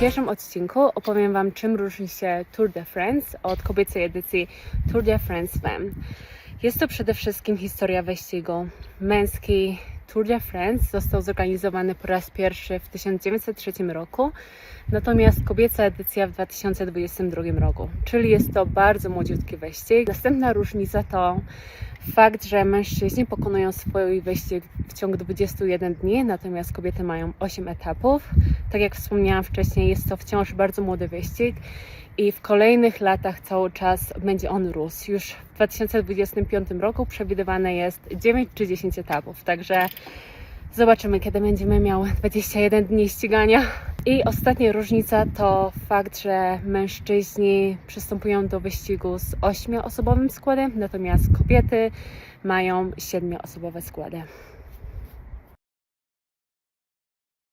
dzisiejszym odcinku opowiem Wam, czym różni się Tour de France od kobiecej edycji Tour de France Femme. Jest to przede wszystkim historia wyścigu. Męski Tour de France został zorganizowany po raz pierwszy w 1903 roku, natomiast kobieca edycja w 2022 roku, czyli jest to bardzo młodziutki wyścig. Następna różnica to fakt, że mężczyźni pokonują swój wyścig w ciągu 21 dni, natomiast kobiety mają 8 etapów. Tak jak wspomniałam wcześniej, jest to wciąż bardzo młody wyścig i w kolejnych latach cały czas będzie on rósł. Już w 2025 roku przewidywane jest 9 czy 10 etapów, także zobaczymy, kiedy będziemy miały 21 dni ścigania. I ostatnia różnica to fakt, że mężczyźni przystępują do wyścigu z 8-osobowym składem, natomiast kobiety mają 7-osobowe składy.